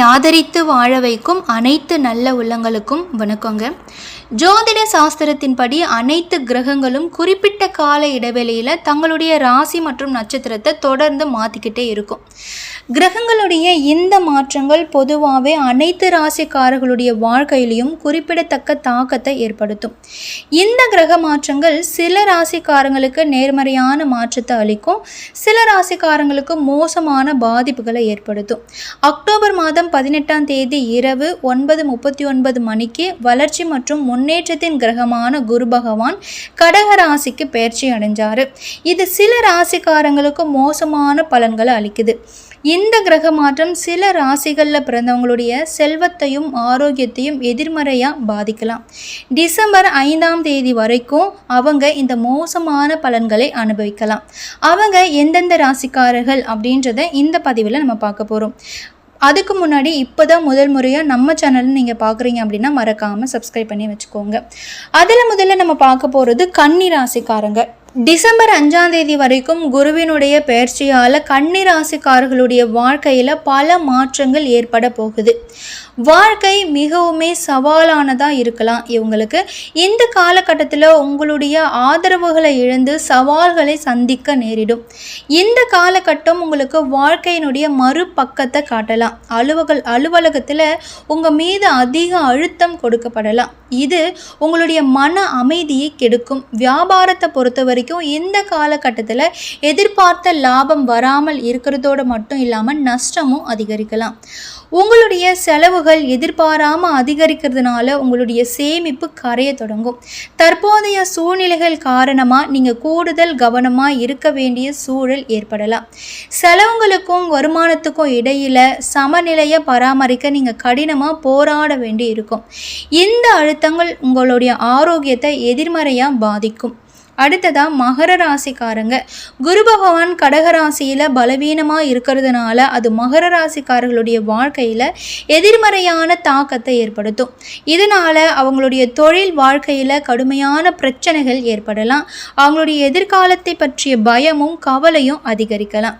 ஆதரித்து வாழ வைக்கும் அனைத்து நல்ல உள்ளங்களுக்கும் வணக்கங்க. ஜோதிட சாஸ்திரத்தின்படி அனைத்து கிரகங்களும் குறிப்பிட்ட கால இடைவெளியில் தங்களுடைய ராசி மற்றும் நட்சத்திரத்தை தொடர்ந்து மாற்றிக்கிட்டே இருக்கும். கிரகங்களுடைய இந்த மாற்றங்கள் பொதுவாகவே அனைத்து ராசிக்காரர்களுடைய வாழ்க்கையிலையும் குறிப்பிடத்தக்க தாக்கத்தை ஏற்படுத்தும். இந்த கிரக மாற்றங்கள் சில ராசிக்காரங்களுக்கு நேர்மறையான மாற்றத்தை அளிக்கும் சில ராசிக்காரங்களுக்கு மோசமான பாதிப்புகளை ஏற்படுத்தும். அக்டோபர் மாதம் பதினெட்டாம் தேதி இரவு ஒன்பது முப்பத்தி ஒன்பது மணிக்கு வளர்ச்சி மற்றும் முன்னேற்றத்தின் கிரகமான குரு பகவான் கடக ராசிக்கு பயிற்சி அடைஞ்சாரு. இது சில ராசிக்காரங்களுக்கு மோசமான பலன்களை அளிக்குது. இந்த கிரக மாற்றம் சில ராசிகளில் பிறந்தவங்களுடைய செல்வத்தையும் ஆரோக்கியத்தையும் எதிர்மறையாக பாதிக்கலாம். டிசம்பர் ஐந்தாம் தேதி வரைக்கும் அவங்க இந்த மோசமான பலன்களை அனுபவிக்கலாம். அவங்க எந்தெந்த ராசிக்காரர்கள் அப்படின்றத இந்த பதிவில் நம்ம பார்க்க போகிறோம் அதுக்கு முன்னாடி இப்போ தான் முதல் முறையாக நம்ம சேனல் நீங்கள் பார்க்குறீங்க அப்படின்னா மறக்காமல் சப்ஸ்கிரைப் பண்ணி வச்சுக்கோங்க. அதில் முதல்ல நம்ம பார்க்க போகிறது கன்னி ராசிக்காரங்க டிசம்பர் அஞ்சாம் தேதி வரைக்கும் குருவினுடைய பயிற்சியால் கன்னிராசிக்காரர்களுடைய வாழ்க்கையில் பல மாற்றங்கள் ஏற்பட போகுது. வாழ்க்கை மிகவுமே சவாலானதாக இருக்கலாம். இவங்களுக்கு இந்த காலகட்டத்தில் உங்களுடைய ஆதரவுகளை இழந்து சவால்களை சந்திக்க நேரிடும். இந்த காலகட்டம் உங்களுக்கு வாழ்க்கையினுடைய மறுபக்கத்தை காட்டலாம். அலுவலக அலுவலகத்தில் உங்கள் மீது அதிக அழுத்தம் கொடுக்கப்படலாம். இது உங்களுடைய மன அமைதியை கெடுக்கும். வியாபாரத்தை பொறுத்த வரைக்கும் இந்த காலகட்டத்தில் எதிர்பார்த்த லாபம் வராமல் இருக்கிறதோடு மட்டும் இல்லாமல் நஷ்டமும் அதிகரிக்கலாம். உங்களுடைய செலவுகள் எதிர்பாராமல் அதிகரிக்கிறதுனால உங்களுடைய சேமிப்பு கரைய தொடங்கும். தற்போதைய சூழ்நிலைகள் காரணமாக நீங்கள் கூடுதல் கவனமாக இருக்க வேண்டிய சூழல் ஏற்படலாம். செலவுங்களுக்கும் வருமானத்துக்கும் இடையில் சமநிலையை பராமரிக்க நீங்கள் கடினமாக போராட வேண்டி இருக்கும் இந்த அழுத்தங்கள் உங்களுடைய ஆரோக்கியத்தை எதிர்மறையாக பாதிக்கும். அடுத்ததாக மகர ராசிக்காரங்க. குரு பகவான் கடகராசியில் பலவீனமாக இருக்கிறதுனால அது மகர ராசிக்காரர்களுடைய வாழ்க்கையில் எதிர்மறையான தாக்கத்தை ஏற்படுத்தும். இதனால் அவங்களுடைய தொழில் வாழ்க்கையில் கடுமையான பிரச்சனைகள் ஏற்படலாம். அவங்களுடைய எதிர்காலத்தை பற்றிய பயமும் கவலையும் அதிகரிக்கலாம்.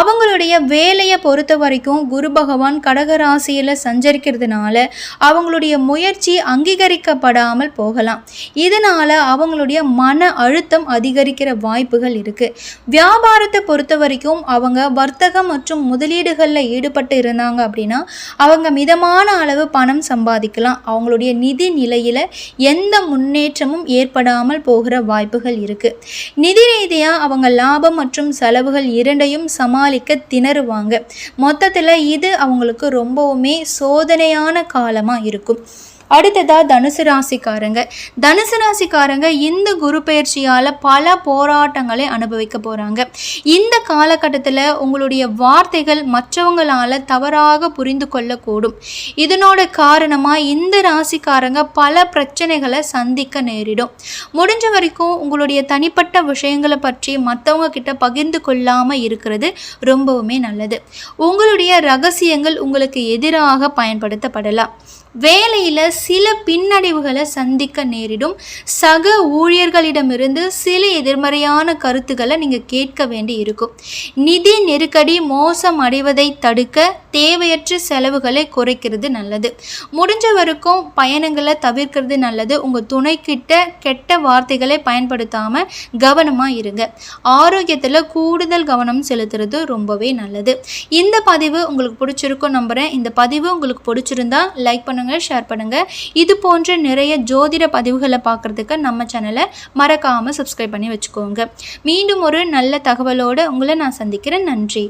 அவங்களுடைய வேலையை பொறுத்த வரைக்கும் குரு பகவான் கடகராசியில் சஞ்சரிக்கிறதுனால அவங்களுடைய முயற்சி அங்கீகரிக்கப்படாமல் போகலாம். இதனால் அவங்களுடைய மன அழுத்தம் அதிகரிக்கிற வாய்ப்புகள் இருக்குது வியாபாரத்தை பொறுத்த வரைக்கும் அவங்க வர்த்தகம் மற்றும் முதலீடுகளில் ஈடுபட்டு இருந்தாங்க அப்படின்னா அவங்க மிதமான அளவு பணம் சம்பாதிக்கலாம். அவங்களுடைய நிதி நிலையில் எந்த முன்னேற்றமும் ஏற்படாமல் போகிற வாய்ப்புகள் இருக்குது நிதி ரீதியாக அவங்க லாபம் மற்றும் செலவுகள் இரண்டையும் சமாளிக்க திணறுவாங்க. மொத்தத்தில் இது அவங்களுக்கு ரொம்பவுமே சோதனையான காலமாக இருக்கும். அடுத்ததா தனுசு ராசிக்காரங்க. தனுசு ராசிக்காரங்க இந்த குரு பயிற்சியால் பல போராட்டங்களை அனுபவிக்க போகிறாங்க இந்த காலகட்டத்தில் உங்களுடைய வார்த்தைகள் மற்றவங்களால் தவறாக புரிந்து கொள்ளக்கூடும். இதனோட காரணமாக இந்த ராசிக்காரங்க பல பிரச்சனைகளை சந்திக்க நேரிடும். முடிஞ்ச வரைக்கும் உங்களுடைய தனிப்பட்ட விஷயங்களை பற்றி மற்றவங்க கிட்ட பகிர்ந்து கொள்ளாமல் இருக்கிறது ரொம்பவுமே நல்லது. உங்களுடைய ரகசியங்கள் உங்களுக்கு எதிராக பயன்படுத்தப்படலாம். வேலையில் சில பின்னடைவுகளை சந்திக்க நேரிடும். சக ஊழியர்களிடமிருந்து சில எதிர்மறையான கருத்துக்களை நீங்கள் கேட்க வேண்டி இருக்கும். நிதி நெருக்கடி மோசம் அடைவதை தடுக்க தேவையற்ற செலவுகளை குறைக்கிறது நல்லது. முடிஞ்ச வரைக்கும் பயணங்களை தவிர்க்கிறது நல்லது. உங்கள் துணைக்கிட்ட கெட்ட வார்த்தைகளை பயன்படுத்தாமல் கவனமாக இருங்க. ஆரோக்கியத்தில் கூடுதல் கவனம் செலுத்துறது ரொம்பவே நல்லது. இந்த பதிவு உங்களுக்கு பிடிச்சிருக்கும் நம்புகிறேன் இந்த பதிவு உங்களுக்கு பிடிச்சிருந்தா லைக் பண்ணுங்கள் ஷேர் பண்ணுங்கள் இது போன்ற நிறைய ஜோதிட பதிவுகளை பார்க்குறதுக்கு நம்ம சேனலை மறக்காமல் சப்ஸ்கிரைப் பண்ணி வச்சுக்கோங்க. மீண்டும் ஒரு நல்ல தகவலோடு உங்களை நான் சந்திக்கிறேன். நன்றி.